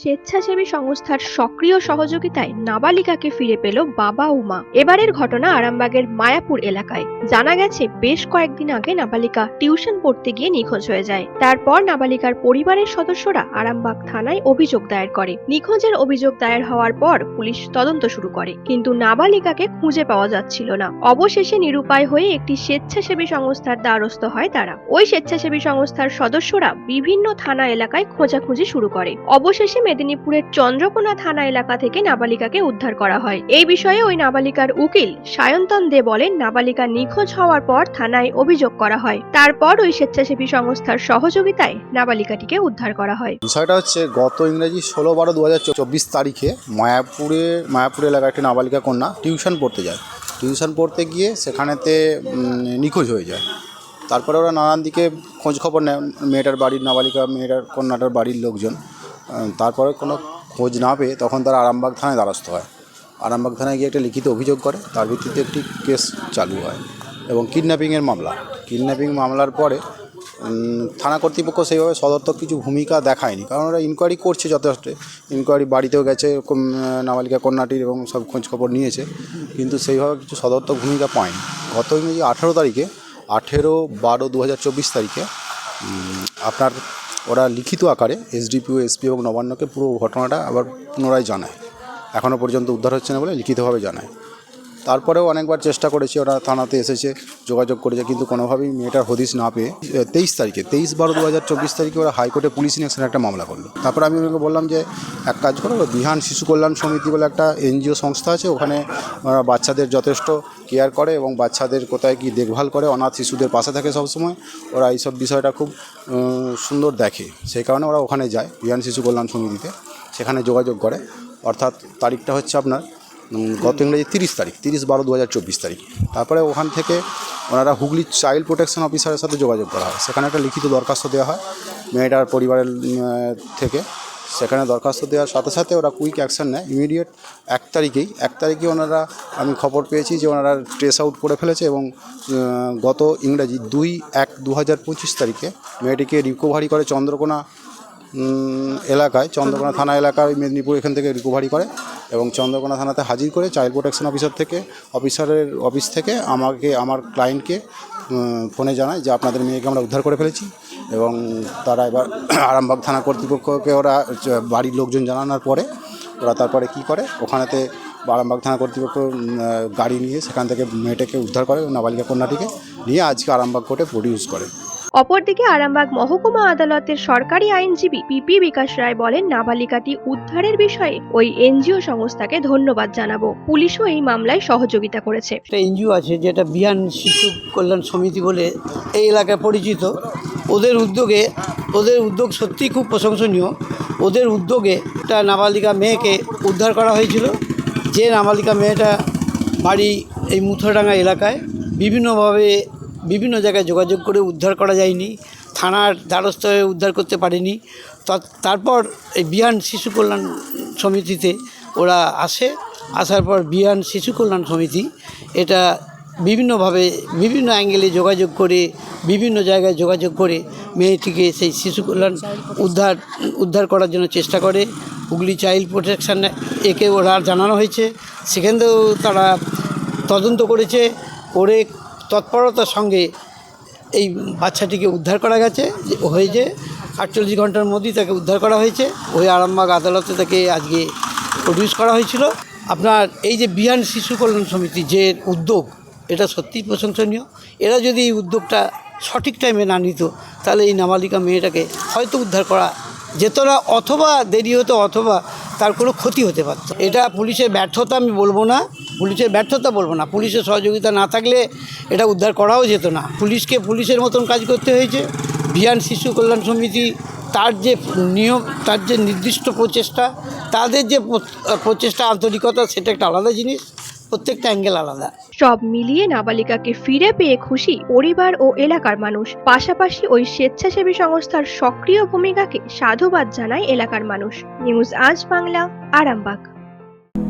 স্বেচ্ছাসেবী সংস্থার সক্রিয় সহযোগিতায় নাবালিকাকে ফিরে পেল বাবা ও মা। এবারের ঘটনা আরামবাগের মায়াপুর এলাকায়। জানা গেছে, বেশ কয়েকদিন আগে নাবালিকা টিউশন পড়তে গিয়ে নিখোঁজ হয়ে যায়। তারপর নাবালিকার পরিবারের সদস্যরা আরামবাগ থানায় অভিযোগ দায়ের করে। নিখোঁজের অভিযোগ দায়ের হওয়ার পর পুলিশ তদন্ত শুরু করে, কিন্তু নাবালিকাকে খুঁজে পাওয়া যাচ্ছিল না। অবশেষে নিরুপায় হয়ে একটি স্বেচ্ছাসেবী সংস্থার দ্বারস্থ হয় তারা। ওই স্বেচ্ছাসেবী সংস্থার সদস্যরা বিভিন্ন থানা এলাকায় খোঁজাখুঁজি শুরু করে। অবশেষে মেদিনীপুরের চন্দ্রকোনা থানা এলাকা থেকে নাবালিকাকে উদ্ধার করা হয়। এই বিষয়ে ওই নাবালিকার উকিল সায়ন্তন দে বলেন, নাবালিকা নিখোঁজ হওয়ার পর থানায় অভিযোগ করা হয়। তারপর ওই স্বেচ্ছাসেবী সংস্থার সহযোগিতায় নাবালিকাটিকে উদ্ধার করা হয়। বিষয়টা হচ্ছে, গত ইংরেজি ষোলো বারো দু তারিখে মায়াপুরে, মায়াপুর এলাকার একটি নাবালিকা কন্যা টিউশন পড়তে যায়। টিউশন পড়তে গিয়ে সেখানেতে নিখোঁজ হয়ে যায়। তারপরে ওরা নানান দিকে খোঁজ খবর নেয়। মেয়েটার বাড়ির নাবালিকা, মেয়েটার কন্যাটার বাড়ির লোকজন। তারপরে কোনো খোঁজ না পেয়ে তখন তারা আরামবাগ থানায় দ্বারস্থ হয়। আরামবাগ থানায় গিয়ে একটা লিখিত অভিযোগ করে, তার ভিত্তিতে একটি কেস চালু হয় এবং কিডন্যাপিংয়ের মামলা। কিডন্যাপিং মামলার পরে থানা কর্তৃপক্ষ সেইভাবে সদর্থক কিছু ভূমিকা দেখায়নি, কারণ ওরা ইনকোয়ারি করছে যথেষ্ট। ইনকোয়ারি বাড়িতেও গেছে নাবালিকা কন্যাটির এবং সব খোঁজখবর নিয়েছে, কিন্তু সেইভাবে কিছু সদর্থক ভূমিকা পায়নি। গত ইংরেজি আঠেরো তারিখে, আঠেরো বারো দু তারিখে আপনার ওরা লিখিত আকারে এসডিপিও এসপি এবং নবান্নকে পুরো ঘটনাটা আবার পুনরায় জানায়। এখনও পর্যন্ত উদ্ধার হচ্ছে না বলে লিখিতভাবে জানায়। তারপরেও অনেকবার চেষ্টা করেছি, ওরা থানাতে এসেছে, যোগাযোগ করেছে, কিন্তু কোনোভাবেই মেয়েটার হদিস না পেয়ে তেইশ তারিখে, তেইশ বারো দু হাজার চব্বিশ তারিখে ওরা হাইকোর্টে পুলিশ ইনভেস্টিগেশন একটা মামলা করল। তারপর আমি ওনাকে বললাম যে, এক কাজ করো বিহান শিশু কল্যাণ সমিতি বলে একটা এনজিও সংস্থা আছে, ওখানে ওরা বাচ্চাদের যথেষ্ট কেয়ার করে এবং বাচ্চাদের কোথায় কি দেখভাল করে, অনাথ শিশুদের পাশে থাকে সবসময়, ওরা এইসব বিষয়টা খুব সুন্দর দেখে। সেই কারণে ওরা ওখানে যায়, বিহান শিশু কল্যাণ সমিতিতে, সেখানে যোগাযোগ করে। অর্থাৎ তারিখটা হচ্ছে আপনার গত ইংরেজি তিরিশ তারিখ, তিরিশ বারো দু হাজার চব্বিশ তারিখ। তারপরে ওখান থেকে ওনারা হুগলি চাইল্ড প্রোটেকশন অফিসারের সাথে যোগাযোগ করা হয়। সেখানে একটা লিখিত দরখাস্ত দেওয়া হয় মেয়েটার পরিবারের থেকে। সেখানে দরখাস্ত দেওয়ার সাথে সাথে ওরা কুইক অ্যাকশন নেয়। ইমিডিয়েট এক তারিখেই, এক তারিখে ওনারা, আমি খবর পেয়েছি যে ওনারা ট্রেস আউট করে ফেলেছে এবং গত ইংরাজি দুই এক দু হাজার পঁচিশ তারিখে মেয়েটিকে রিকভারি করে চন্দ্রকোনা এলাকায়, চন্দ্রকোনা থানা এলাকায় মেদিনীপুর এখান থেকে রিকভারি করে। এবং চন্দ্রকোনা থানাতে হাজির করে চাইল্ড প্রোটেকশন অফিসার থেকে অফিসারের অফিস থেকে আমাকে, আমার ক্লায়েন্টকে ফোনে জানায় যে আপনাদের মেয়েকে আমরা উদ্ধার করে ফেলেছি এবং তারা এবার আরামবাগ থানা কর্তৃপক্ষকে ওরা বাড়ির লোকজন জানানোর পরে ওরা তারপরে কি করে, ওখানেতে আরামবাগ থানা কর্তৃপক্ষ গাড়ি নিয়ে সেখান থেকে মেয়েটাকে উদ্ধার করে, নাবালিকা কন্যাটিকে নিয়ে আজকে আরামবাগ কোর্টে প্রডিউস করে। অপরদিকে আরামবাগ মহকুমা আদালতের সরকারি আইনজীবী পিপি বিকাশ রায় বলেন, নাবালিকাটি উদ্ধারের বিষয়ে ওই এনজিও সংস্থাকে ধন্যবাদ জানাব। পুলিশও এই মামলায় সহযোগিতা করেছে। একটা এনজিও আছে যেটা বিহান শিশু কল্যাণ সমিতি বলে এই এলাকায় পরিচিত। ওদের উদ্যোগে, ওদের উদ্যোগ সত্যিই খুব প্রশংসনীয়। ওদের উদ্যোগে একটা নাবালিকা মেয়েকে উদ্ধার করা হয়েছিল। যে নাবালিকা মেয়েটা বাড়ি এই মুথুরাডাঙ্গা এলাকায় বিভিন্নভাবে বিভিন্ন জায়গায় যোগাযোগ করে উদ্ধার করা যায়নি, থানার দ্বারস্থ হয়ে উদ্ধার করতে পারেনি। তারপর এই বিহান শিশু কল্যাণ সমিতিতে ওরা আসে, আসার পর বিহান শিশু কল্যাণ সমিতি এটা বিভিন্নভাবে, বিভিন্ন অ্যাঙ্গেলে যোগাযোগ করে, বিভিন্ন জায়গায় যোগাযোগ করে মেয়েটিকে সেই শিশু কল্যাণ উদ্ধার উদ্ধার করার জন্য চেষ্টা করে। হুগলি চাইল্ড প্রোটেকশন একে ওরা জানানো হয়েছে। সেখান সেখানেও তারা তদন্ত করেছে, করে তৎপরতার সঙ্গে এই বাচ্চাটিকে উদ্ধার করা গেছে, যে হয়েছে। আটচল্লিশ ঘণ্টার মধ্যেই তাকে উদ্ধার করা হয়েছে। ওই আরামবাগ আদালতে তাকে আজকে প্রডিউস করা হয়েছিল। আপনার এই যে বিহান শিশু কল্যাণ সমিতি যে উদ্যোগ, এটা সত্যিই প্রশংসনীয়। এরা যদি এই উদ্যোগটা সঠিক টাইমে না নিত, তাহলে এই নাবালিকা মেয়েটাকে হয়তো উদ্ধার করা যেত না, অথবা দেরি হতো, অথবা তার কোনো ক্ষতি হতে পারত। এটা পুলিশের ব্যর্থতা আমি বলব না। পুলিশের ব্যর্থতা বলব না। পুলিশের সহযোগিতা না থাকলে এটা উদ্ধার করাও যেত না। পুলিশকে পুলিশের মতন কাজ করতে হয়েছে। বিয়ান শিশু কল্যাণ সমিতি তার যে নিয়ম, তার যে নির্দিষ্ট প্রচেষ্টা, তাদের যে প্রচেষ্টা আন্তরিকতা, সেটা একটা আলাদা জিনিস। প্রত্যেকটা অ্যাঙ্গেল আলাদা। সব মিলিয়ে নাবালিকাকে ফিরে পেয়ে খুশি পরিবার ও এলাকার মানুষ। পাশাপাশি ওই স্বেচ্ছাসেবী সংস্থার সক্রিয় ভূমিকাকে সাধুবাদ জানায় এলাকার মানুষ। নিউজ আজ বাংলা, আরামবাগ।